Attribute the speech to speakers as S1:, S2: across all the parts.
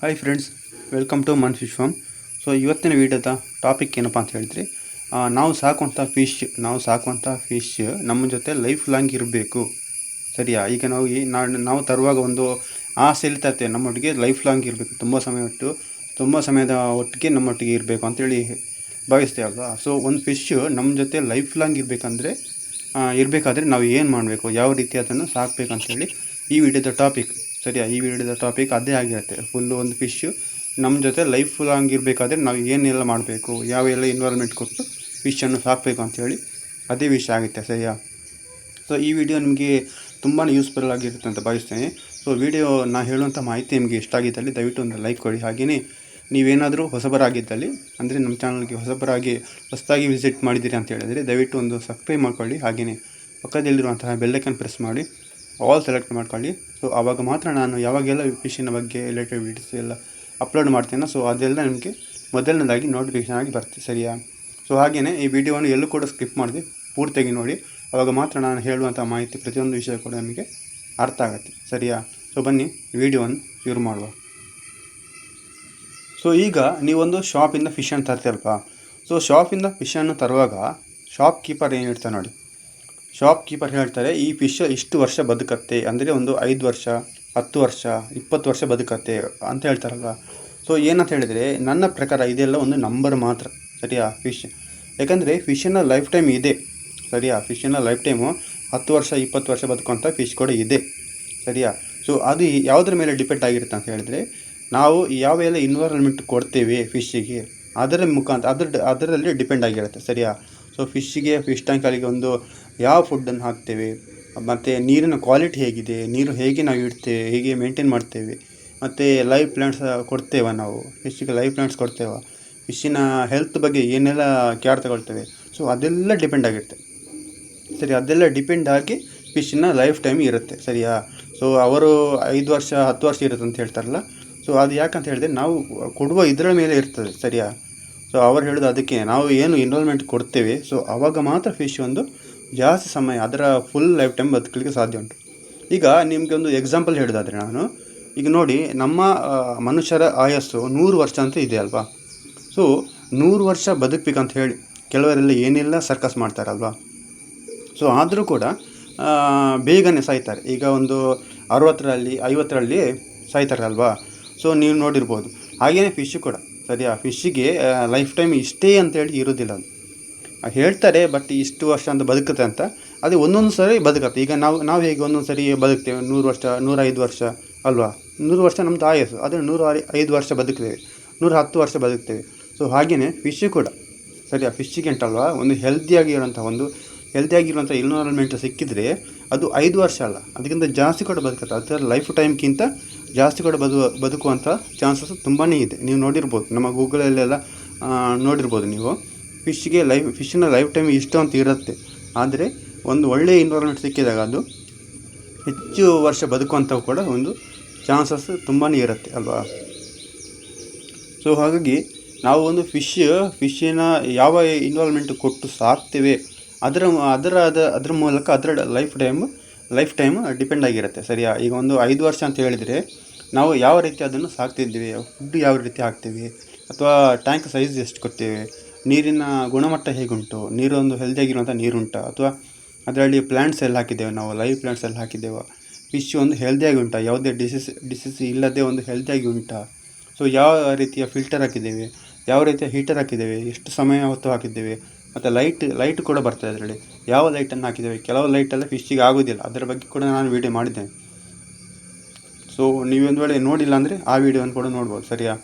S1: Hi friends welcome to man fish farm so ಇವತ್ತಿನ ವೀಡಿಯೋದ topic ಏನಪ್ಪ ಅಂತ ಹೇಳಿದ್ರೆ ನಾವು ಸಾಕುವಂಥ ಫಿಶ್ ನಾವು ಸಾಕುವಂಥ ಫಿಶ್ ನಮ್ಮ ಜೊತೆ ಲೈಫ್ ಲಾಂಗ್ ಇರಬೇಕು. ಸರಿಯಾ? ಈಗ ನಾವು ಈ ನಾವು ತರುವಾಗ ಒಂದು ಆಸೆ ಇರ್ತೈತೆ ನಮ್ಮೊಟ್ಟಿಗೆ ಲೈಫ್ ಲಾಂಗ್ ಇರಬೇಕು. ತುಂಬ ಸಮಯ ಒಟ್ಟು ತುಂಬ ಸಮಯದ ಒಟ್ಟಿಗೆ ನಮ್ಮೊಟ್ಟಿಗೆ ಇರಬೇಕು ಅಂತೇಳಿ ಭಾವಿಸ್ತೇವೆ ಅಲ್ವಾ? ಸೊ ಒಂದು ಫಿಶ್ ನಮ್ಮ ಜೊತೆ ಲೈಫ್ ಲಾಂಗ್ ಇರಬೇಕಂದ್ರೆ ಇರಬೇಕಾದ್ರೆ ನಾವು ಏನು ಮಾಡಬೇಕು? ಯಾವ ರೀತಿ ಅದನ್ನು ಸಾಕಬೇಕಂತೇಳಿ ಈ ವಿಡಿಯೋದ ಟಾಪಿಕ್ ಸರಿಯಾ ಈ ವಿಡಿಯೋದ ಟಾಪಿಕ್ ಅದೇ ಆಗಿರುತ್ತೆ. ಫುಲ್ಲು ಒಂದು ಫಿಶ್ಶು ನಮ್ಮ ಜೊತೆ ಲೈಫ್ ಲಾಂಗ್ ಇರಬೇಕಾದ್ರೆ ನಾವು ಏನೆಲ್ಲ ಮಾಡಬೇಕು ಯಾವೆಲ್ಲ ಇನ್ವಾಲ್ವ್ಮೆಂಟ್ ಕೊಟ್ಟು ಫಿಶನ್ನು ಸಾಕಬೇಕು ಅಂಥೇಳಿ ಅದೇ ವಿಷಯ ಆಗುತ್ತೆ, ಸರಿಯಾ? ಸೊ ಈ ವಿಡಿಯೋ ನಿಮಗೆ ತುಂಬಾ ಯೂಸ್ಫುಲ್ ಆಗಿರುತ್ತೆ ಅಂತ ಭಾವಿಸ್ತೇನೆ. ಸೊ ವಿಡಿಯೋ ನಾ ಹೇಳುವಂಥ ಮಾಹಿತಿ ನಿಮಗೆ ಇಷ್ಟ ಆಗಿದ್ದಲ್ಲಿ ದಯವಿಟ್ಟು ಒಂದು ಲೈಕ್ ಕೊಡಿ. ಹಾಗೆಯೇ ನೀವೇನಾದರೂ ಹೊಸಬರಾಗಿದ್ದಲ್ಲಿ, ಅಂದರೆ ನಮ್ಮ ಚಾನಲ್ಗೆ ಹೊಸಬರಾಗಿ ಹೊಸದಾಗಿ ವಿಸಿಟ್ ಮಾಡಿದ್ದೀರಿ ಅಂತ ಹೇಳಿದರೆ ದಯವಿಟ್ಟು ಒಂದು ಸಬ್ಸ್ಕ್ರೈಬ್ ಮಾಡ್ಕೊಳ್ಳಿ. ಹಾಗೆಯೇ ಪಕ್ಕದಲ್ಲಿರುವಂತಹ ಬೆಲ್ಲೈಕನ್ ಪ್ರೆಸ್ ಮಾಡಿ. ಆಲ್ ಸೆಲೆಕ್ಟ್ ಮಾಡ್ಕೊಳ್ಳಿ. ಸೊ ಆವಾಗ ಮಾತ್ರ ನಾನು ಯಾವಾಗೆಲ್ಲ ಫಿಶಿನ ಬಗ್ಗೆ ರಿಲೇಟೆಡ್ ವೀಡಿಯೋಸ್ ಎಲ್ಲ ಅಪ್ಲೋಡ್ ಮಾಡ್ತೇನೆ ಸೊ ಅದೆಲ್ಲ ನಿಮಗೆ ಮೊದಲನೇದಾಗಿ ನೋಟಿಫಿಕೇಶನ್ ಆಗಿ ಬರುತ್ತೆ ಸರಿಯಾ? ಸೊ ಹಾಗೆಯೇ ಈ ವಿಡಿಯೋವನ್ನು ಎಲ್ಲೂ ಕೂಡ ಸ್ಕಿಪ್ ಮಾಡಿದೆ ಪೂರ್ತಿಯಾಗಿ ನೋಡಿ. ಆವಾಗ ಮಾತ್ರ ನಾನು ಹೇಳುವಂಥ ಮಾಹಿತಿ ಪ್ರತಿಯೊಂದು ವಿಷಯ ಕೂಡ ನಿಮಗೆ ಅರ್ಥ ಆಗುತ್ತೆ, ಸರಿಯಾ? ಸೊ ಬನ್ನಿ ವಿಡಿಯೋವನ್ನು ಶುರು ಮಾಡುವ. ಸೊ ಈಗ ನೀವೊಂದು ಶಾಪಿಂದ ಫಿಶನ್ನು ತರ್ತೀರಲ್ವಾ? ಸೊ ಶಾಪಿಂದ ಫಿಶನ್ನು ತರುವಾಗ ಶಾಪ್ ಕೀಪರ್ ಏನು ಇರ್ತಾನೆ ನೋಡಿ. ಶಾಪ್ ಕೀಪರ್ ಹೇಳ್ತಾರೆ, ಈ ಫಿಶ್ ಇಷ್ಟು ವರ್ಷ ಬದುಕತ್ತೆ, ಅಂದರೆ ಒಂದು ಐದು ವರ್ಷ, ಹತ್ತು ವರ್ಷ, ಇಪ್ಪತ್ತು ವರ್ಷ ಬದುಕತ್ತೆ ಅಂತ ಹೇಳ್ತಾರಲ್ವ? ಸೊ ಏನಂತ ಹೇಳಿದರೆ, ನನ್ನ ಪ್ರಕಾರ ಇದೆಲ್ಲ ಒಂದು ನಂಬರ್ ಮಾತ್ರ, ಸರಿಯಾ ಫಿಶ್ ಯಾಕಂದರೆ ಫಿಶ್ಶನ್ನ ಲೈಫ್ ಟೈಮ್ ಇದೆ, ಸರಿಯಾ? ಫಿಶ್ಶನ್ನ ಲೈಫ್ ಟೈಮು ಹತ್ತು ವರ್ಷ, ಇಪ್ಪತ್ತು ವರ್ಷ ಬದುಕುವಂಥ ಫಿಶ್ ಕೂಡ ಇದೆ, ಸರಿಯಾ? ಸೊ ಅದು ಯಾವುದ್ರ ಮೇಲೆ ಡಿಪೆಂಡ್ ಆಗಿರುತ್ತೆ ಅಂತ ಹೇಳಿದರೆ, ನಾವು ಯಾವೆಲ್ಲ ಇನ್ವೈರನ್ಮೆಂಟ್ ಕೊಡ್ತೇವೆ ಫಿಶ್ಶಿಗೆ ಅದರ ಮುಖಾಂತರ, ಅದರ, ಅದರಲ್ಲಿ ಡಿಪೆಂಡ್ ಆಗಿರುತ್ತೆ, ಸರಿಯಾ? ಸೊ ಫಿಶ್ಶಿಗೆ ಫಿಶ್ ಟ್ಯಾಂಕಲ್ಲಿಗೆ ಒಂದು ಯಾವ ಫುಡ್ಡನ್ನು ಹಾಕ್ತೇವೆ, ಮತ್ತು ನೀರಿನ ಕ್ವಾಲಿಟಿ ಹೇಗಿದೆ, ನೀರು ಹೇಗೆ ನಾವು ಇಡ್ತೇವೆ ಹೇಗೆ ಮೇಂಟೈನ್ ಮಾಡ್ತೇವೆ, ಮತ್ತು ಲೈವ್ ಪ್ಲ್ಯಾಂಟ್ಸ್ ಕೊಡ್ತೇವೆ ನಾವು ಫಿಶ್ಗೆ ಲೈವ್ ಪ್ಲ್ಯಾಂಟ್ಸ್ ಕೊಡ್ತೇವೆ ಫಿಶ್ಶಿನ ಹೆಲ್ತ್ ಬಗ್ಗೆ ಏನೆಲ್ಲ ಕೇರ್ ತಗೊಳ್ತೇವೆ ಸೊ ಅದೆಲ್ಲ ಡಿಪೆಂಡ್ ಆಗಿರುತ್ತೆ. ಸರಿ, ಅದೆಲ್ಲ ಡಿಪೆಂಡ್ ಆಗಿ ಫಿಶ್ಶಿನ ಲೈಫ್ ಟೈಮ್ ಇರುತ್ತೆ, ಸರಿಯಾ? ಸೊ ಅವರು ಐದು ವರ್ಷ, ಹತ್ತು ವರ್ಷ ಇರುತ್ತೆ ಅಂತ ಹೇಳ್ತಾರಲ್ಲ ಸೊ ಅದು ಯಾಕಂತ ಹೇಳಿದ್ರೆ ನಾವು ಕೊಡುವ ಇದರ ಮೇಲೆ ಇರ್ತದೆ, ಸರಿಯಾ? ಸೊ ಅವ್ರು ಹೇಳೋದು ಅದಕ್ಕೆ, ನಾವು ಏನು ಇನ್ವಾಲ್ವ್ಮೆಂಟ್ ಕೊಡ್ತೇವೆ ಸೊ ಆವಾಗ ಮಾತ್ರ ಫಿಶ್ ಒಂದು ಜಾಸ್ತಿ ಸಮಯ ಅದರ ಫುಲ್ ಲೈಫ್ ಟೈಮ್ ಬದುಕಲಿಕ್ಕೆ ಸಾಧ್ಯ ಉಂಟು. ಈಗ ನಿಮಗೆ ಒಂದು ಎಕ್ಸಾಂಪಲ್ ಹೇಳೋದಾದರೆ ನಾನು, ಈಗ ನೋಡಿ ನಮ್ಮ ಮನುಷ್ಯರ ಆಯಸ್ಸು ನೂರು ವರ್ಷ ಅಂತ ಇದೆ ಅಲ್ವಾ? ಸೊ ನೂರು ವರ್ಷ ಬದುಕಬೇಕಂತ ಹೇಳಿ ಕೆಲವರೆಲ್ಲ ಏನೆಲ್ಲ ಸರ್ಕಸ್ ಮಾಡ್ತಾರಲ್ವಾ? ಸೊ ಆದರೂ ಕೂಡ ಬೇಗನೆ ಸಾಯ್ತಾರೆ. ಈಗ ಒಂದು ಅರವತ್ತರಲ್ಲಿ, ಐವತ್ತರಲ್ಲಿ ಸಾಯ್ತಾರಲ್ವಾ? ಸೊ ನೀವು ನೋಡಿರ್ಬೋದು. ಹಾಗೆಯೇ ಫಿಶ್ ಕೂಡ. ಸರಿಯಾ? ಫಿಶ್ಶಿಗೆ ಲೈಫ್ ಟೈಮ್ ಇಷ್ಟೇ ಅಂತೇಳಿ ಇರೋದಿಲ್ಲ ಅದು. ಹೇಳ್ತಾರೆ ಬಟ್ ಇಷ್ಟು ವರ್ಷ ಅಂತ ಬದುಕುತ್ತೆ ಅಂತ. ಅದು ಒಂದೊಂದು ಸರಿ ಬದುಕತ್ತೆ. ಈಗ ನಾವು ನಾವು ಹೇಗೆ ಒಂದೊಂದು ಸರಿ ಬದುಕ್ತೇವೆ? ನೂರು ವರ್ಷ ನೂರೈದು ವರ್ಷ ಅಲ್ವಾ? ನೂರು ವರ್ಷ ನಮ್ಮದು ಆಯಸ್ಸು. ಆದರೆ ನೂರು ಐದು ವರ್ಷ ಬದುಕ್ತೇವೆ. ನೂರ ಹತ್ತು ವರ್ಷ ಬದುಕ್ತೇವೆ. ಸೊ ಹಾಗೆಯೇ ಫಿಶ್ ಕೂಡ. ಸರಿಯಾ? ಫಿಶ್ಗೆ ಉಂಟಲ್ವಾ? ಒಂದು ಹೆಲ್ದಿಯಾಗಿರುವಂಥ ಒಂದು ಹೆಲ್ದಿಯಾಗಿರುವಂಥ ಎನ್ವೈರನ್ಮೆಂಟ್ ಸಿಕ್ಕಿದರೆ ಅದು ಐದು ವರ್ಷ ಅಲ್ಲ. ಅದಕ್ಕಿಂತ ಜಾಸ್ತಿ ಕೂಡ ಬದುಕುತ್ತೆ. ಅದರ ಲೈಫ್ ಟೈಮ್ಗಿಂತ ಜಾಸ್ತಿ ಕೂಡ ಬದು ಬದುಕುವಂಥ ಚಾನ್ಸಸ್ ತುಂಬಾ ಇದೆ. ನೀವು ನೋಡಿರ್ಬೋದು. ನಮ್ಮ ಗೂಗಲಲ್ಲೆಲ್ಲ ಆ, ನೋಡಿರ್ಬೋದು ನೀವು. ಫಿಶ್ಗೆ ಲೈಫ್ ಫಿಶ್ನ ಲೈಫ್ ಟೈಮ್ ಇಷ್ಟು ಅಂತ ಇರುತ್ತೆ. ಆದರೆ ಒಂದು ಒಳ್ಳೆಯ ಇನ್ವಾಲ್ಮೆಂಟ್ ಸಿಕ್ಕಿದಾಗ ಅದು ಹೆಚ್ಚು ವರ್ಷ ಬದುಕುವಂಥವು ಕೂಡ ಒಂದು ಚಾನ್ಸಸ್ ತುಂಬಾ ಇರುತ್ತೆ, ಅಲ್ವಾ? ಸೊ ಹಾಗಾಗಿ ನಾವು ಒಂದು ಫಿಶ್ ಫಿಶ್ಶಿನ ಯಾವ ಇನ್ವಾಲ್ವ್ಮೆಂಟ್ ಕೊಟ್ಟು ಸಾಕ್ತೇವೆ, ಅದರ ಅದರ, ಅದ, ಅದ್ರ ಮೂಲಕ ಅದರ lifetime lifetime depend ಆಗಿರುತ್ತೆ. ಸರಿಯಾ? ಈಗ ಒಂದು ಐದು ವರ್ಷ ಅಂತ ಹೇಳಿದರೆ ನಾವು ಯಾವ ರೀತಿ ಅದನ್ನು ಸಾಕ್ತಿದ್ದೀವಿ? ಫುಡ್ ಯಾವ ರೀತಿ ಹಾಕ್ತೀವಿ? ಅಥವಾ ಟ್ಯಾಂಕ್ ಸೈಜ್ ಎಷ್ಟು ಕೊಡ್ತೇವೆ? ನೀರಿನ ಗುಣಮಟ್ಟ ಹೇಗುಂಟು? ನೀರು ಒಂದು ಹೆಲ್ದಿಯಾಗಿರುವಂಥ ನೀರುಂಟಾ? ಅಥವಾ ಅದರಲ್ಲಿ ಪ್ಲ್ಯಾಂಟ್ಸ್ ಎಲ್ಲ ಹಾಕಿದ್ದೇವೆ ನಾವು ಲೈವ್ ಪ್ಲ್ಯಾಂಟ್ಸ್ ಎಲ್ಲ ಹಾಕಿದ್ದೇವೆ. ಫಿಶ್ ಒಂದು ಹೆಲ್ದಿಯಾಗಿ ಉಂಟಾ ಯಾವುದೇ ಡಿಸೀಸ್ ಡಿಸೀಸ್ ಇಲ್ಲದೆ ಒಂದು ಹೆಲ್ದಿಯಾಗಿ ಉಂಟಾ ಸೊ ಯಾವ ರೀತಿಯ ಫಿಲ್ಟರ್ ಹಾಕಿದ್ದೇವೆ? ಯಾವ ರೀತಿಯ ಹೀಟರ್ ಹಾಕಿದ್ದೇವೆ? ಎಷ್ಟು ಸಮಯ ಹೊತ್ತು ಹಾಕಿದ್ದೇವೆ? ಮತ್ತು ಲೈಟ್ ಲೈಟ್ ಕೂಡ ಬರ್ತದೆ ಅದರಲ್ಲಿ. ಯಾವ ಲೈಟನ್ನು ಹಾಕಿದ್ದೇವೆ? ಕೆಲವು ಲೈಟೆಲ್ಲ ಫಿಶ್ಶಿಗೆ ಆಗೋದಿಲ್ಲ. ಅದರ ಬಗ್ಗೆ ಕೂಡ ನಾನು ವೀಡಿಯೋ ಮಾಡಿದ್ದೇನೆ. ಸೊ ನೀವೊಂದು ವೇಳೆ ನೋಡಿಲ್ಲ ಅಂದರೆ ಆ ವೀಡಿಯೋವನ್ನು ಕೂಡ ನೋಡ್ಬೋದು, ಸರಿಯಾ?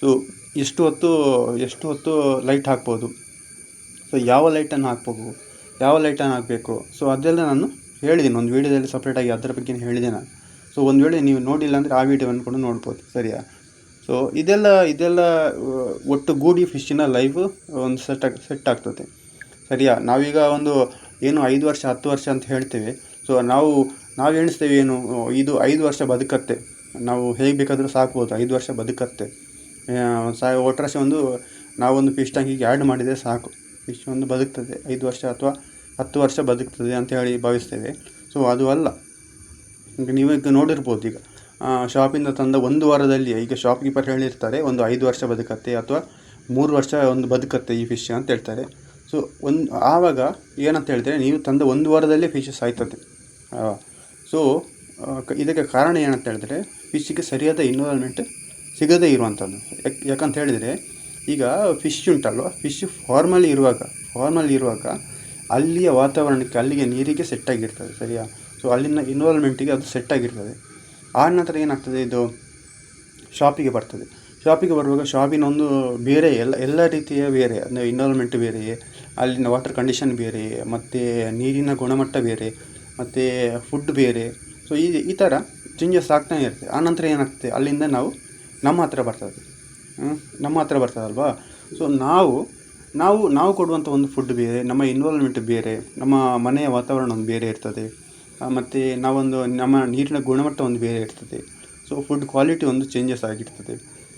S1: ಸೊ ಎಷ್ಟು ಹೊತ್ತು ಎಷ್ಟು ಹೊತ್ತು ಲೈಟ್ ಹಾಕ್ಬೋದು. ಸೊ ಯಾವ ಲೈಟನ್ನು ಹಾಕ್ಬೇಕು ಯಾವ ಲೈಟನ್ನು ಹಾಕಬೇಕು. ಸೊ ಅದೆಲ್ಲ ನಾನು ಹೇಳಿದ್ದೀನಿ ಒಂದು ವೀಡಿಯೋದಲ್ಲಿ ಸಪ್ರೇಟಾಗಿ ಅದರ ಬಗ್ಗೆ ಹೇಳಿದೆ ನಾನು. ಸೊ ಒಂದು ವೇಳೆ ನೀವು ನೋಡಿಲ್ಲ ಅಂದರೆ ಆ ವೀಡಿಯೋವನ್ನು ಕೂಡ ನೋಡ್ಬೋದು. ಸರಿಯಾ? ಸೊ ಇದೆಲ್ಲ ಇದೆಲ್ಲ ಒಟ್ಟು ಗೂಡಿ ಫಿಶ್ಶಿನ ಲೈವ್ ಒಂದು ಸೆಟ್ ಆಗಿ ಸೆಟ್ ಆಗ್ತದೆ. ಸರಿಯಾ? ನಾವೀಗ ಒಂದು ಏನು ಐದು ವರ್ಷ, ಹತ್ತು ವರ್ಷ ಅಂತ ಹೇಳ್ತೇವೆ. ಸೊ ನಾವು ನಾವು ಎಣಿಸ್ತೇವೆ ಏನು, ಇದು ಐದು ವರ್ಷ ಬದುಕತ್ತೆ. ನಾವು ಹೇಗೆ ಬೇಕಾದರೂ ಸಾಕ್ಬೋದು, ಐದು ವರ್ಷ ಬದುಕತ್ತೆ. ಆ, ಒಟ್ರಾಶಿ ಒಂದು ನಾವೊಂದು ಫಿಶ್ ಟ್ಯಾಂಕಿಗೆ ಆ್ಯಡ್ ಮಾಡಿದರೆ ಸಾಕು. ಫಿಶ್ ಒಂದು ಬದುಕ್ತದೆ. ಐದು ವರ್ಷ ಅಥವಾ ಹತ್ತು ವರ್ಷ ಬದುಕ್ತದೆ ಅಂತ ಹೇಳಿ ಭಾವಿಸ್ತೇವೆ. ಸೊ ಅದು ಅಲ್ಲ. ಈಗ ನೀವೀಗ ನೋಡಿರ್ಬೋದು ಈಗ. ಶಾಪಿಂದ ತಂದ ಒಂದು ವಾರದಲ್ಲಿ ಈಗ ಶಾಪ್ ಕೀಪರ್ ಹೇಳಿರ್ತಾರೆ ಒಂದು ಐದು ವರ್ಷ ಬದುಕತ್ತೆ ಅಥವಾ ಮೂರು ವರ್ಷ ಒಂದು ಬದುಕತ್ತೆ ಈ ಫಿಶ್ ಅಂತ ಹೇಳ್ತಾರೆ. ಸೊ ಒಂದು ಆವಾಗ ಏನಂತ ಹೇಳಿದರೆ ನೀವು ತಂದ ಒಂದು ವಾರದಲ್ಲೇ ಫಿಶ್ ಸಾಯ್ತದೆ. ಸೊ ಇದಕ್ಕೆ ಕಾರಣ ಏನಂತ ಹೇಳಿದ್ರೆ ಫಿಶ್ಗೆ ಸರಿಯಾದ ಇನ್ವಾಲ್ವ್ಮೆಂಟ್ ಸಿಗದೇ ಇರುವಂಥದ್ದು. ಯಾಕೆ, ಯಾಕಂತ ಹೇಳಿದರೆ, ಈಗ ಫಿಶ್ ಉಂಟಲ್ವ? ಫಿಶ್ ಫಾರ್ಮಲ್ಲಿ ಇರುವಾಗ ಫಾರ್ಮಲ್ಲಿ ಇರುವಾಗ ಅಲ್ಲಿಯ ವಾತಾವರಣಕ್ಕೆ, ಅಲ್ಲಿಗೆ ನೀರಿಗೆ ಸೆಟ್ ಆಗಿರ್ತದೆ, ಸರಿಯಾ? ಸೊ ಅಲ್ಲಿನ ಇನ್ವಾಲ್ವ್ಮೆಂಟಿಗೆ ಅದು ಸೆಟ್ ಆಗಿರ್ತದೆ. ಆ ನಂತರ ಏನಾಗ್ತದೆ? ಇದು ಶಾಪಿಗೆ ಬರ್ತದೆ. ಶಾಪಿಗೆ ಬರುವಾಗ ಶಾಪಿನ ಒಂದು ಬೇರೆ, ಎಲ್ಲ ಎಲ್ಲ ರೀತಿಯ ಬೇರೆ, ಅಂದರೆ ಇನ್ವಾಲ್ವ್ಮೆಂಟ್ ಬೇರೆಯೇ ಅಲ್ಲಿನ ವಾಟರ್ ಕಂಡೀಷನ್ ಬೇರೆ, ಮತ್ತು ನೀರಿನ ಗುಣಮಟ್ಟ ಬೇರೆ, ಮತ್ತು ಫುಡ್ ಬೇರೆ. ಸೊ ಈ ಈ ಥರ ಚೇಂಜಸ್ ಆಗ್ತಾನೆ ಇರುತ್ತೆ. ಆನಂತರ ಏನಾಗ್ತದೆ? ಅಲ್ಲಿಂದ ನಾವು ನಮ್ಮ ಹತ್ರ ಬರ್ತದೆ? ನಮ್ಮ ಹತ್ರ ಬರ್ತದಲ್ವಾ? ಸೊ ನಾವು ನಾವು ನಾವು ಕೊಡುವಂಥ ಒಂದು ಫುಡ್ ಬೇರೆ, ನಮ್ಮ ಇನ್ವಾಲ್ವ್ಮೆಂಟ್ ಬೇರೆ, ನಮ್ಮ ಮನೆಯ ವಾತಾವರಣ ಒಂದು ಬೇರೆ ಇರ್ತದೆ. ಮತ್ತು ನಾವೊಂದು, ನಮ್ಮ ನೀರಿನ ಗುಣಮಟ್ಟ ಒಂದು ಬೇರೆ ಇರ್ತದೆ. ಸೊ ಫುಡ್ ಕ್ವಾಲಿಟಿ ಒಂದು ಚೇಂಜಸ್ ಆಗಿರ್ತದೆ.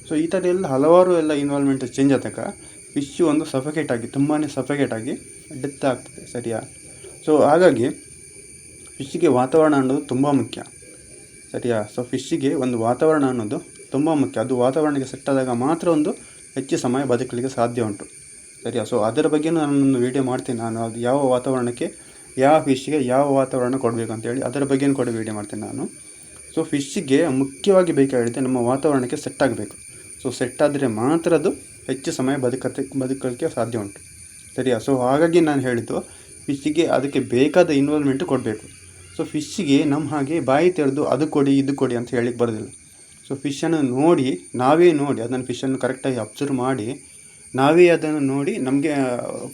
S1: ಸೊ ಈ ಥರ ಎಲ್ಲ ಹಲವಾರು ಎಲ್ಲ ಇನ್ವಾಲ್ವ್ಮೆಂಟ್ ಚೇಂಜ್ ಆದಾಗ ಫಿಶ್ ಒಂದು ಸಫಕೇಟ್ ಆಗಿ ತುಂಬಾ ಸಫಕೇಟ್ ಆಗಿ ಡೆತ್ ಆಗ್ತದೆ, ಸರಿಯಾ? ಸೊ ಹಾಗಾಗಿ ಫಿಶ್ಶಿಗೆ ವಾತಾವರಣ ಅನ್ನೋದು ತುಂಬ ಮುಖ್ಯ, ಸರಿಯಾ? ಸೊ ಫಿಶ್ಶಿಗೆ ಒಂದು ವಾತಾವರಣ ಅನ್ನೋದು ತುಂಬ ಮುಖ್ಯ. ಅದು ವಾತಾವರಣಕ್ಕೆ ಸೆಟ್ ಆದಾಗ ಮಾತ್ರ ಒಂದು ಹೆಚ್ಚು ಸಮಯ ಬದುಕಲಿಕ್ಕೆ ಸಾಧ್ಯ ಉಂಟು. ಸರಿಯಾ? ಸೊ ಅದರ ಬಗ್ಗೆ ನಾನೊಂದು ವೀಡಿಯೋ ಮಾಡ್ತೀನಿ. ನಾನು ಅದು ಯಾವ ವಾತಾವರಣಕ್ಕೆ, ಯಾವ ಫಿಶ್ಗೆ ಯಾವ ವಾತಾವರಣ ಕೊಡಬೇಕು ಅಂತೇಳಿ ಅದರ ಬಗ್ಗೆ ಕೂಡ ವೀಡಿಯೋ ಮಾಡ್ತೀನಿ ನಾನು. ಸೊ ಫಿಶ್ಗೆ ಮುಖ್ಯವಾಗಿ ಬೇಕಾಗಿದೆ ನಮ್ಮ ವಾತಾವರಣಕ್ಕೆ ಸೆಟ್ ಆಗಬೇಕು. ಸೊ ಸೆಟ್ ಆದರೆ ಮಾತ್ರ ಅದು ಹೆಚ್ಚು ಸಮಯ ಬದುಕತ್ತೆ, ಬದುಕಲಿಕ್ಕೆ ಸಾಧ್ಯ ಉಂಟು. ಸರಿಯಾ? ಸೊ ಹಾಗಾಗಿ ನಾನು ಹೇಳಿದ್ದು ಫಿಶ್ಗೆ ಅದಕ್ಕೆ ಬೇಕಾದ ಇನ್ವಾಲ್ವ್ಮೆಂಟ್ ಕೊಡಬೇಕು. ಸೊ ಫಿಶ್ಶಿಗೆ ನಮ್ಮ ಹಾಗೆ ಬಾಯಿ ತೆರೆದು ಅದು ಕೊಡಿ, ಇದು ಕೊಡಿ ಅಂತ ಹೇಳಿಕ್ಕೆ ಬರೋದಿಲ್ಲ. ಸೊ ಫಿಶನ್ನು ನೋಡಿ, ನಾವೇ ನೋಡಿ, ಅದನ್ನು ಫಿಶನ್ನು ಕರೆಕ್ಟಾಗಿ ಅಬ್ಸರ್ವ್ ಮಾಡಿ, ನಾವೇ ಅದನ್ನು ನೋಡಿ ನಮಗೆ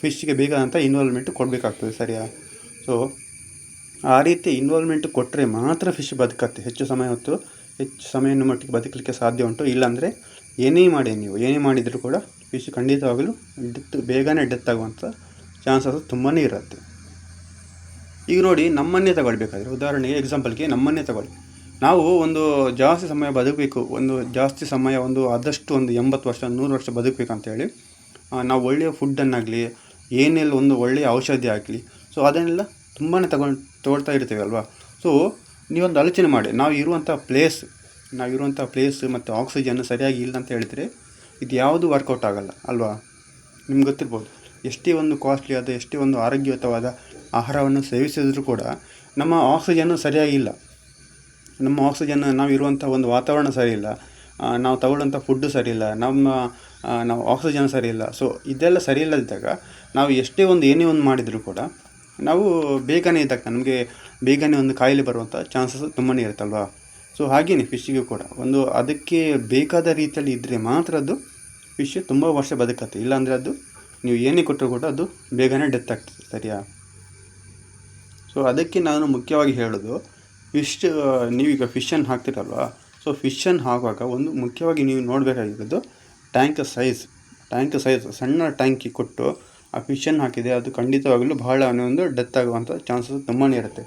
S1: ಫಿಶ್ಗೆ ಬೇಕಾದಂಥ ಇನ್ವಾಲ್ವ್ಮೆಂಟ್ ಕೊಡಬೇಕಾಗ್ತದೆ, ಸರಿಯಾ? ಸೊ ಆ ರೀತಿ ಇನ್ವಾಲ್ವ್ಮೆಂಟ್ ಕೊಟ್ಟರೆ ಮಾತ್ರ ಫಿಶ್ ಬದುಕತ್ತೆ. ಹೆಚ್ಚು ಸಮಯ ಹೊತ್ತು, ಹೆಚ್ಚು ಸಮಯದ ಮಟ್ಟಿಗೆ ಬದುಕಲಿಕ್ಕೆ ಸಾಧ್ಯ ಉಂಟು. ಇಲ್ಲಾಂದರೆ ಏನೇ ಮಾಡಿ ನೀವು, ಏನೇ ಮಾಡಿದರೂ ಕೂಡ ಫಿಶ್ ಖಂಡಿತವಾಗಲೂ ಡೆತ್ ಬೇಗನೆ ಡೆತ್ ಆಗುವಂಥ ಚಾನ್ಸಸ್ ತುಂಬಾ ಇರುತ್ತೆ. ಈಗ ನೋಡಿ, ನಮ್ಮನ್ನೇ ತಗೊಳ್ಬೇಕಾದ್ರೆ, ಉದಾಹರಣೆಗೆ ಎಕ್ಸಾಂಪಲ್ಗೆ ನಮ್ಮನ್ನೇ ತಗೊಳ್ಳಿ. ನಾವು ಒಂದು ಜಾಸ್ತಿ ಸಮಯ ಬದುಕಬೇಕು, ಒಂದು ಜಾಸ್ತಿ ಸಮಯ ಒಂದು ಆದಷ್ಟು ಒಂದು ಎಂಬತ್ತು ವರ್ಷ, ನೂರು ವರ್ಷ ಬದುಕಬೇಕಂತೇಳಿ ನಾವು ಒಳ್ಳೆಯ ಫುಡ್ಡನ್ನಾಗಲಿ ಏನೆಲ್ಲ ಒಂದು ಒಳ್ಳೆಯ ಔಷಧಿ ಆಗಲಿ ಸೊ ಅದನ್ನೆಲ್ಲ ತುಂಬಾ ತಗೊಂಡು, ತೊಗೊಳ್ತಾ ಇರ್ತೀವಿ ಅಲ್ವಾ? ಸೊ ನೀವೊಂದು ಆಲೋಚನೆ ಮಾಡಿ, ನಾವು ಇರುವಂಥ ಪ್ಲೇಸ್ ನಾವು ಇರುವಂಥ ಪ್ಲೇಸ್ ಮತ್ತು ಆಕ್ಸಿಜನ್ ಸರಿಯಾಗಿ ಇಲ್ಲ ಅಂತ ಹೇಳಿದರೆ, ಇದು ಯಾವುದು ವರ್ಕೌಟ್ ಆಗಲ್ಲ, ಅಲ್ವಾ? ನಿಮ್ಗೆ ಗೊತ್ತಿರ್ಬೋದು, ಎಷ್ಟೇ ಒಂದು ಕಾಸ್ಟ್ಲಿ ಆದ, ಎಷ್ಟೇ ಒಂದು ಆರೋಗ್ಯಯುತವಾದ ಆಹಾರವನ್ನು ಸೇವಿಸಿದರೂ ಕೂಡ, ನಮ್ಮ ಆಕ್ಸಿಜನ್ ಸರಿಯಾಗಿಲ್ಲ ನಮ್ಮ ಆಕ್ಸಿಜನ್ ನಾವು ಇರುವಂಥ ಒಂದು ವಾತಾವರಣ ಸರಿಯಿಲ್ಲ ನಾವು ತಗೊಳ್ಳೋಂಥ ಫುಡ್ಡು ಸರಿಯಿಲ್ಲ ನಮ್ಮ ನಾವು ಆಕ್ಸಿಜನ್ ಸರಿಯಿಲ್ಲ ಸೊ ಇದೆಲ್ಲ ಸರಿಯಿಲ್ಲದಿದ್ದಾಗ ನಾವು ಎಷ್ಟೇ ಒಂದು ಏನೇ ಒಂದು ಮಾಡಿದರೂ ಕೂಡ ನಾವು ಬೇಗನೆ ಇದ್ದಾಗ ನಮಗೆ ಬೇಗನೆ ಒಂದು ಕಾಯಿಲೆ ಬರುವಂಥ ಚಾನ್ಸಸ್ ತುಂಬಾ ಇರುತ್ತಲ್ವಾ? ಸೊ ಹಾಗೆಯೇ ಫಿಶ್ಶಿಗೂ ಕೂಡ. ಒಂದು ಅದಕ್ಕೆ ಬೇಕಾದ ರೀತಿಯಲ್ಲಿ ಇದ್ದರೆ ಮಾತ್ರ ಅದು ಫಿಶ್ ತುಂಬ ವರ್ಷ ಬದುಕತ್ತೆ. ಇಲ್ಲಾಂದರೆ ಅದು ನೀವು ಏನೇ ಕೊಟ್ಟರು ಕೂಡ ಅದು ಬೇಗನೆ ಡೆತ್ ಆಗ್ತದೆ, ಸರಿಯಾ? ಸೊ ಅದಕ್ಕೆ ನಾನು ಮುಖ್ಯವಾಗಿ ಹೇಳೋದು ಫಿಶ್ ನೀವೀಗ ಫಿಶನ್ನು ಹಾಕ್ತಿರಲ್ವಾ? ಸೊ ಫಿಶನ್ನು ಹಾಕುವಾಗ ಒಂದು ಮುಖ್ಯವಾಗಿ ನೀವು ನೋಡಬೇಕಾಗಿರೋದು ಟ್ಯಾಂಕ್ ಸೈಜ್ ಟ್ಯಾಂಕ್ ಸೈಜ್ ಸಣ್ಣ ಟ್ಯಾಂಕಿ ಕೊಟ್ಟು ಆ ಫಿಶನ್ನು ಹಾಕಿದೆ ಅದು ಖಂಡಿತವಾಗಲೂ ಬಹಳ ಒಂದು ಡೆತ್ ಆಗುವಂಥ ಚಾನ್ಸಸ್ ತುಂಬಾ ಇರುತ್ತೆ.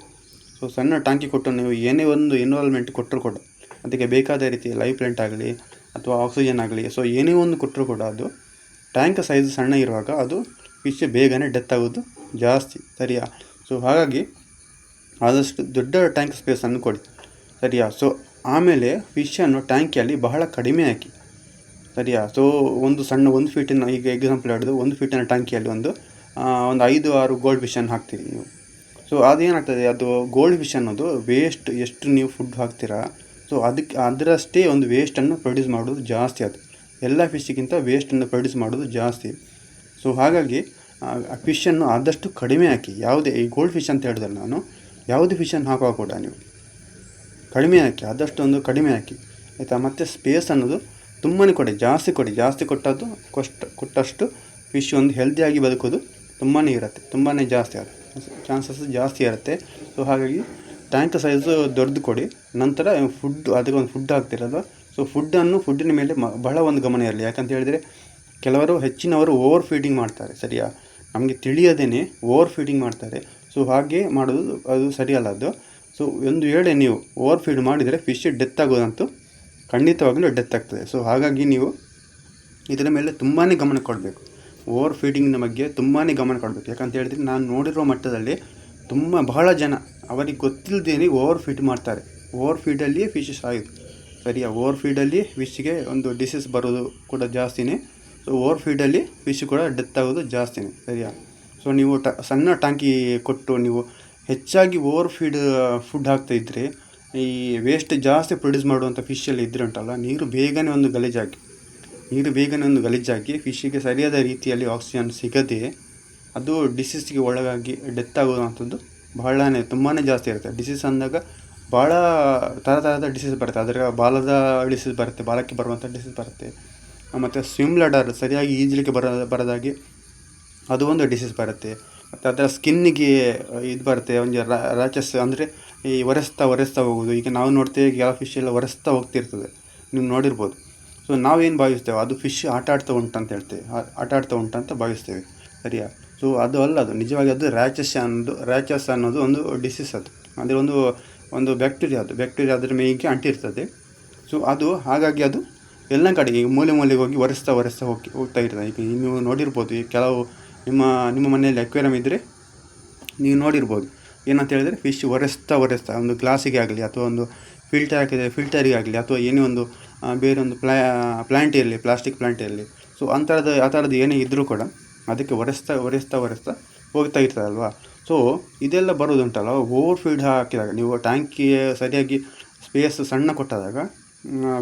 S1: ಸೊ ಸಣ್ಣ ಟ್ಯಾಂಕಿ ಕೊಟ್ಟು ನೀವು ಏನೇ ಒಂದು ಇನ್ವಾಲ್ವ್ಮೆಂಟ್ ಕೊಟ್ಟರು ಕೂಡ, ಅದಕ್ಕೆ ಬೇಕಾದ ರೀತಿ ಲೈಫ್ ಪ್ಲಾಂಟ್ ಆಗಲಿ ಅಥವಾ ಆಕ್ಸಿಜನ್ ಆಗಲಿ ಸೊ ಏನೇ ಒಂದು ಕೊಟ್ಟರು ಕೂಡ ಅದು ಟ್ಯಾಂಕ್ ಸೈಜ್ ಸಣ್ಣ ಇರುವಾಗ ಅದು ಫಿಶ್ ಬೇಗನೆ ಡೆತ್ ಆಗೋದು ಜಾಸ್ತಿ, ಸರಿಯಾ? ಸೊ ಹಾಗಾಗಿ ಆದಷ್ಟು ದೊಡ್ಡ ಟ್ಯಾಂಕ್ ಸ್ಪೇಸನ್ನು ಕೊಡಿ. ಸರಿಯಾ? ಸೊ ಆಮೇಲೆ ಫಿಶನ್ನು ಟ್ಯಾಂಕಿಯಲ್ಲಿ ಬಹಳ ಕಡಿಮೆ ಹಾಕಿ. ಸರಿಯಾ? ಸೊ ಒಂದು ಸಣ್ಣ ಒಂದು ಫೀಟಿನ ಈಗ ಎಕ್ಸಾಂಪಲ್ ಹಿಡಿದು ಒಂದು ಫೀಟಿನ ಟ್ಯಾಂಕಿಯಲ್ಲಿ ಒಂದು ಒಂದು ಐದು, ಆರು ಗೋಲ್ಡ್ ಫಿಶನ್ನು ಹಾಕ್ತೀರಿ ನೀವು. ಸೊ ಅದೇನಾಗ್ತದೆ? ಅದು ಗೋಲ್ಡ್ ಫಿಶ್ ಅನ್ನೋದು ವೇಸ್ಟ್ ಎಷ್ಟು ನೀವು ಫುಡ್ ಹಾಕ್ತೀರಾ? ಸೊ ಅದಕ್ಕೆ ಅದರಷ್ಟೇ ಒಂದು ವೇಸ್ಟನ್ನು ಪ್ರೊಡ್ಯೂಸ್ ಮಾಡೋದು ಜಾಸ್ತಿ ಅದು. ಎಲ್ಲ ಫಿಶ್ಗಿಂತ ವೇಸ್ಟನ್ನು ಪ್ರೊಡ್ಯೂಸ್ ಮಾಡೋದು ಜಾಸ್ತಿ. ಸೊ ಹಾಗಾಗಿ ಫಿಶನ್ನು ಆದಷ್ಟು ಕಡಿಮೆ ಹಾಕಿ. ಯಾವುದೇ ಈ ಗೋಲ್ಡ್ ಫಿಶ್ ಅಂತ ಹೇಳಿದ್ರೆ ನಾನು ಯಾವುದೇ ಫಿಶನ್ನು ಹಾಕುವ ಕೂಡ ನೀವು? ಕಡಿಮೆ ಹಾಕಿ ಆದಷ್ಟು ಒಂದು ಕಡಿಮೆ ಹಾಕಿ. ಆಯಿತಾ? ಮತ್ತು ಸ್ಪೇಸ್ ಅನ್ನೋದು ತುಂಬಾ ಕೊಡಿ, ಜಾಸ್ತಿ ಕೊಡಿ, ಜಾಸ್ತಿ ಕೊಟ್ಟದ್ದು ಕೊಷ್ಟ, ಕೊಟ್ಟಷ್ಟು ಫಿಶ್ ಒಂದು ಹೆಲ್ದಿಯಾಗಿ ಬದುಕೋದು ತುಂಬಾ ಇರುತ್ತೆ ತುಂಬಾ ಜಾಸ್ತಿ ಆಗುತ್ತೆ. ಚಾನ್ಸಸ್ ಜಾಸ್ತಿ ಇರುತ್ತೆ. ಸೊ ಹಾಗಾಗಿ ಟ್ಯಾಂಕ್ ಸೈಜು ದೊಡ್ಡದು ಕೊಡಿ. ನಂತರ ಫುಡ್ ಅದಕ್ಕೆ ಒಂದು ಫುಡ್ ಹಾಕ್ತಿರಲ್ವ ಸೊ ಫುಡ್ಡನ್ನು ಫುಡ್ಡಿನ ಮೇಲೆ ಬಹಳ ಒಂದು ಗಮನ ಇರಲಿ. ಯಾಕಂತ ಹೇಳಿದರೆ ಕೆಲವರು ಹೆಚ್ಚಿನವರು ಓವರ್ ಫೀಡಿಂಗ್ ಮಾಡ್ತಾರೆ, ಸರಿಯಾ? ನಮಗೆ ತಿಳಿಯದೇನೆ ಓವರ್ ಫೀಡಿಂಗ್ ಮಾಡ್ತಾರೆ. ಸೊ ಹಾಗೆ ಮಾಡೋದು, ಅದು ಸರಿಯಲ್ಲ ಅದು ಸೊ ಒಂದು ವೇಳೆ ನೀವು ಓವರ್ ಫೀಡ್ ಮಾಡಿದರೆ ಫಿಶ್ ಡೆತ್ ಆಗೋದಂತೂ ಖಂಡಿತವಾಗಲೂ ಡೆತ್ ಆಗ್ತದೆ. ಸೊ ಹಾಗಾಗಿ ನೀವು ಇದರ ಮೇಲೆ ತುಂಬಾ ಗಮನ ಕೊಡಬೇಕು. ಓವರ್ ಫೀಡಿಂಗ್ನ ಬಗ್ಗೆ ತುಂಬಾ ಗಮನ ಕೊಡಬೇಕು. ಯಾಕಂತ ಹೇಳಿದ್ರೆ ನಾನು ನೋಡಿರೋ ಮಟ್ಟದಲ್ಲಿ ತುಂಬ ಬಹಳ ಜನ ಅವರಿಗೆ ಗೊತ್ತಿಲ್ಲದೇನೆ ಓವರ್ ಫೀಡ್ ಮಾಡ್ತಾರೆ. ಓವರ್ ಫೀಡಲ್ಲಿಯೇ ಫಿಶ್ ಸಾಯೋದು. ಸರಿಯಾ? ಓವರ್ ಫೀಡಲ್ಲಿ ಫಿಶ್ಗೆ ಒಂದು ಡಿಸೀಸ್ ಬರೋದು ಕೂಡ ಜಾಸ್ತಿನೇ. ಸೊ ಓವರ್ ಫೀಡಲ್ಲಿ ಫಿಶ್ ಕೂಡ ಡೆತ್ ಆಗೋದು ಜಾಸ್ತಿನೇ. ಸರಿಯಾ? ಸೊ ನೀವು ಟ, ಸಣ್ಣ ಟ್ಯಾಂಕಿ ಕೊಟ್ಟು ನೀವು ಹೆಚ್ಚಾಗಿ ಓವರ್ ಫೀಡ್ ಫುಡ್ ಹಾಕ್ತಾ ಇದ್ದರೆ ಈ ವೇಸ್ಟ್ ಜಾಸ್ತಿ ಪ್ರೊಡ್ಯೂಸ್ ಮಾಡುವಂಥ ಫಿಶಲ್ಲಿ ಇದ್ರೆ ಉಂಟಲ್ಲ, ನೀರು ಬೇಗನೆ ಒಂದು ಗಲೀಜಾಗಿ, ನೀರು ಬೇಗನೆ ಒಂದು ಗಲೀಜಾಗಿ ಫಿಶ್ಶಿಗೆ ಸರಿಯಾದ ರೀತಿಯಲ್ಲಿ ಆಕ್ಸಿಜನ್ ಸಿಗದೆ, ಅದು ಡಿಸೀಸ್ಗೆ ಒಳಗಾಗಿ ಡೆತ್ ಆಗುವಂಥದ್ದು ಬಹಳನೇ ತುಂಬಾ ಜಾಸ್ತಿ ಇರುತ್ತೆ. ಡಿಸೀಸ್ ಅಂದಾಗ ಭಾಳ ಥರ ಥರದ ಡಿಸೀಸ್ ಬರುತ್ತೆ. ಅದರ ಬಾಲದ ಡಿಸೀಸ್ ಬರುತ್ತೆ, ಬಾಲಕ್ಕೆ ಬರುವಂಥ ಡಿಸೀಸ್ ಬರುತ್ತೆ. ಮತ್ತು ಸ್ವಿಮ್ ಲಡರ್ ಸರಿಯಾಗಿ ಈಜಲಿಕ್ಕೆ ಬರ ಬರದಾಗಿ ಅದು ಒಂದು ಡಿಸೀಸ್ ಬರುತ್ತೆ. ಮತ್ತು ಅದರ ಸ್ಕಿನ್ನಿಗೆ ಇದು ಬರುತ್ತೆ, ಒಂದು ರಾಚಸ್ ಅಂದರೆ ಈ ಒರೆಸ್ತಾ ಒರೆಸ್ತಾ ಹೋಗೋದು ಈಗ ನಾವು ನೋಡ್ತೇವೆ ಯಾವ ಫಿಶ್ ಎಲ್ಲ ಒರೆಸ್ತಾ ಹೋಗ್ತಿರ್ತದೆ. ನೀವು ನೋಡಿರ್ಬೋದು. ಸೊ ನಾವೇನು ಭಾವಿಸ್ತೇವೆ? ಅದು ಫಿಶ್ ಆಟ ಆಡ್ತಾ ಉಂಟಂತ ಹೇಳ್ತೇವೆ. ಆಟ ಆಡ್ತಾ ಉಂಟಂತ ಭಾವಿಸ್ತೇವೆ. ಸರಿಯಾ? ಸೊ ಅದು ಅಲ್ಲ, ಅದು ನಿಜವಾಗಿ ಅದು ರ್ಯಾಚಸ್ ಅನ್ನೋದು ರ್ಯಾಚಸ್ ಅನ್ನೋದು ಒಂದು ಡಿಸೀಸ್ ಅದು. ಅಂದರೆ ಒಂದು ಒಂದು ಬ್ಯಾಕ್ಟೀರಿಯಾ ಅದು. ಬ್ಯಾಕ್ಟೀರಿಯಾ ಅದರ ಮೇಯ್ಗೆ ಅಂಟಿರ್ತದೆ. ಸೊ ಅದು ಹಾಗಾಗಿ ಅದು ಎಲ್ಲ ಕಡೆಗೆ, ಮೂಲೆ ಮೂಲೆಗೆ ಹೋಗಿ ಒರೆಸ್ತಾ ಒರೆಸ್ತಾ ಹೋಗಿ, ಹೋಗ್ತಾ ಇರ್ತದೆ. ಈಗ ನೀವು ನೋಡಿರ್ಬೋದು ಕೆಲವು ನಿಮ್ಮ ನಿಮ್ಮ ಮನೆಯಲ್ಲಿ ಅಕ್ವೇರಿಯಂ ಇದ್ದರೆ ನೀವು ನೋಡಿರ್ಬೋದು. ಏನಂತ ಹೇಳಿದರೆ ಫಿಶ್ ಒರೆಸ್ತಾ ಒರೆಸ್ತಾ ಒಂದು ಗ್ಲಾಸಿಗೆ ಆಗಲಿ ಅಥವಾ ಒಂದು ಫಿಲ್ಟರ್ ಹಾಕಿದರೆ ಫಿಲ್ಟರಿಗೆ ಆಗಲಿ ಅಥವಾ ಏನೇ ಒಂದು ಆ, ಬೇರೆ ಒಂದು ಪ್ಲಾ ಪ್ಲ್ಯಾಂಟ್ ಇರಲಿ ಪ್ಲಾಸ್ಟಿಕ್ ಪ್ಲ್ಯಾಂಟ್ ಇರಲಿ. ಸೊ ಅಂಥರದ್ದು ಆ ಥರದ್ದು ಏನೇ ಇದ್ದರೂ ಕೂಡ ಅದಕ್ಕೆ ಒರೆಸ್ತಾ ಒರೆಸ್ತಾ ಒರೆಸ್ತಾ ಹೋಗ್ತಾ ಇರ್ತದಲ್ವಾ? ಸೊ ಇದೆಲ್ಲ ಬರೋದುಂಟಲ್ಲ ಓವರ್ ಫೀಡ್ ಹಾಕಿದಾಗ ನೀವು ಟ್ಯಾಂಕಿಗೆ ಸರಿಯಾಗಿ ಸ್ಪೇಸ್ ಸಣ್ಣ ಕೊಟ್ಟಾದಾಗ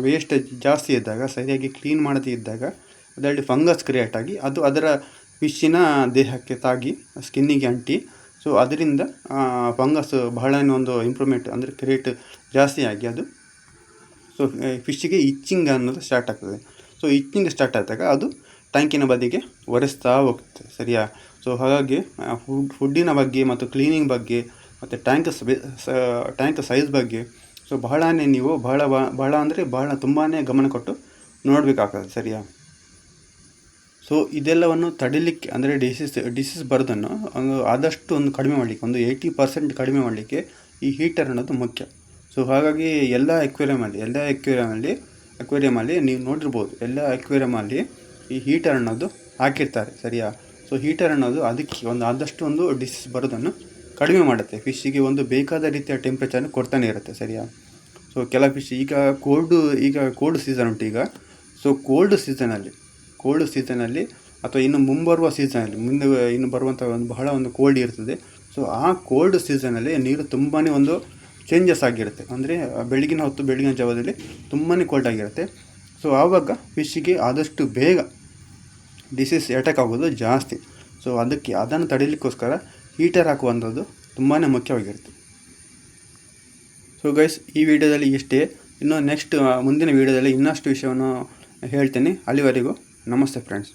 S1: ವೇಸ್ಟೇಜ್ ಜಾಸ್ತಿ ಇದ್ದಾಗ ಸರಿಯಾಗಿ ಕ್ಲೀನ್ ಮಾಡದೇ ಇದ್ದಾಗ ಅದರಲ್ಲಿ ಫಂಗಸ್ ಕ್ರಿಯೇಟ್ ಆಗಿ ಅದು ಅದರ ಫಿಶ್ಶಿನ ದೇಹಕ್ಕೆ ತಾಗಿ, ಸ್ಕಿನ್ನಿಗೆ ಅಂಟಿ. ಸೊ ಅದರಿಂದ ಫಂಗಸ್ ಬಹಳ ಒಂದು ಇಂಪ್ರೂವ್ಮೆಂಟ್ ಅಂದರೆ ಕ್ರಿಯೇಟ್ ಜಾಸ್ತಿ ಆಗಿ ಅದು. ಸೊ ಫಿಶ್ಶಿಗೆ ಇಚ್ಚಿಂಗ್ ಅನ್ನೋದು ಸ್ಟಾರ್ಟ್ ಆಗ್ತದೆ. ಸೊ ಇಚ್ಚಿಂಗ್ ಸ್ಟಾರ್ಟ್ ಆದಾಗ ಅದು ಟ್ಯಾಂಕಿನ ಬದಿಗೆ ಒರೆಸ್ತಾ ಹೋಗ್ತದೆ, ಸರಿಯಾ? ಸೊ ಹಾಗಾಗಿ ಫುಡ್ ಫುಡ್ಡಿನ ಬಗ್ಗೆ ಮತ್ತು ಕ್ಲೀನಿಂಗ್ ಬಗ್ಗೆ ಮತ್ತು ಟ್ಯಾಂಕ್ ಟ್ಯಾಂಕ್ ಸೈಜ್ ಬಗ್ಗೆ ಸೊ ಬಹಳನೇ ನೀವು ಬಹಳ ಬಹಳ ಅಂದರೆ ಬಹಳ ತುಂಬಾ ಗಮನ ಕೊಟ್ಟು ನೋಡಬೇಕಾಗ್ತದೆ, ಸರಿಯಾ? ಸೊ ಇದೆಲ್ಲವನ್ನು ತಡಿಲಿಕ್ಕೆ, ಅಂದರೆ ಡಿಸೀಸ್ ಡಿಸೀಸ್ ಬರೋದನ್ನು, ಒಂದು ಆದಷ್ಟು ಒಂದು ಕಡಿಮೆ ಮಾಡಲಿಕ್ಕೆ, ಒಂದು ಏಯ್ಟಿ ಪರ್ಸೆಂಟ್ ಕಡಿಮೆ ಮಾಡಲಿಕ್ಕೆ ಈ ಹೀಟರ್ ಅನ್ನೋದು ಮುಖ್ಯ. ಸೊ ಹಾಗಾಗಿ ಎಲ್ಲ ಅಕ್ವೇರಿಯಮಲ್ಲಿ ಎಲ್ಲ ಅಕ್ವೇರಿಯಮಲ್ಲಿ ಅಕ್ವೇರಿಯಮಲ್ಲಿ ನೀವು ನೋಡಿರ್ಬೋದು, ಎಲ್ಲ ಅಕ್ವೇರಿಯಮಲ್ಲಿ ಈ ಹೀಟರ್ ಅನ್ನೋದು ಹಾಕಿರ್ತಾರೆ, ಸರಿಯಾ? ಸೊ ಹೀಟರ್ ಅನ್ನೋದು ಅದಕ್ಕೆ ಒಂದು ಆದಷ್ಟು ಒಂದು ಡಿಸೀಸ್ ಬರೋದನ್ನು ಕಡಿಮೆ ಮಾಡುತ್ತೆ. ಫಿಶ್ಶಿಗೆ ಒಂದು ಬೇಕಾದ ರೀತಿಯ ಟೆಂಪ್ರೇಚರ್ನ ಕೊಡ್ತಾನೆ ಇರುತ್ತೆ, ಸರಿಯಾ? ಸೊ ಕೆಲ ಫಿಶ್ ಈಗ ಕೋಲ್ಡು ಈಗ ಕೋಲ್ಡ್ ಸೀಸನ್ ಉಂಟು ಈಗ. ಸೊ ಕೋಲ್ಡ್ ಸೀಸನಲ್ಲಿ ಕೋಲ್ಡ್ ಸೀಸನಲ್ಲಿ ಅಥವಾ ಇನ್ನು ಮುಂಬರುವ ಸೀಸನಲ್ಲಿ, ಮುಂದೆ ಇನ್ನು ಬರುವಂಥ ಒಂದು ಬಹಳ ಒಂದು ಕೋಲ್ಡ್ ಇರ್ತದೆ. ಸೊ ಆ ಕೋಲ್ಡ್ ಸೀಸನಲ್ಲಿ ನೀರು ತುಂಬಾ ಒಂದು ಚೇಂಜಸ್ ಆಗಿರುತ್ತೆ. ಅಂದರೆ, ಬೆಳಗಿನ ಹೊತ್ತು, ಬೆಳಗಿನ ಜಾವದಲ್ಲಿ ತುಂಬಾ ಕೋಲ್ಡ್ ಆಗಿರುತ್ತೆ. ಸೊ ಆವಾಗ ಫಿಶ್ಶಿಗೆ ಆದಷ್ಟು ಬೇಗ ಡಿಸೀಸ್ ಅಟ್ಯಾಕ್ ಆಗೋದು ಜಾಸ್ತಿ. ಸೊ ಅದಕ್ಕೆ ಅದನ್ನು ತಡೀಲಿಕ್ಕೋಸ್ಕರ ಹೀಟರ್ ಹಾಕುವಂಥದ್ದು ತುಂಬಾ ಮುಖ್ಯವಾಗಿರುತ್ತೆ. ಸೊ ಗೈಸ್ ಈ ವಿಡಿಯೋದಲ್ಲಿ ಇಷ್ಟೇ. ಇನ್ನು ನೆಕ್ಸ್ಟ್ ಮುಂದಿನ ವಿಡಿಯೋದಲ್ಲಿ ಇನ್ನಷ್ಟು ವಿಷಯವನ್ನು ಹೇಳ್ತೀನಿ. ಅಲ್ಲಿವರೆಗೂ ನಮಸ್ತೆ ಫ್ರೆಂಡ್ಸ್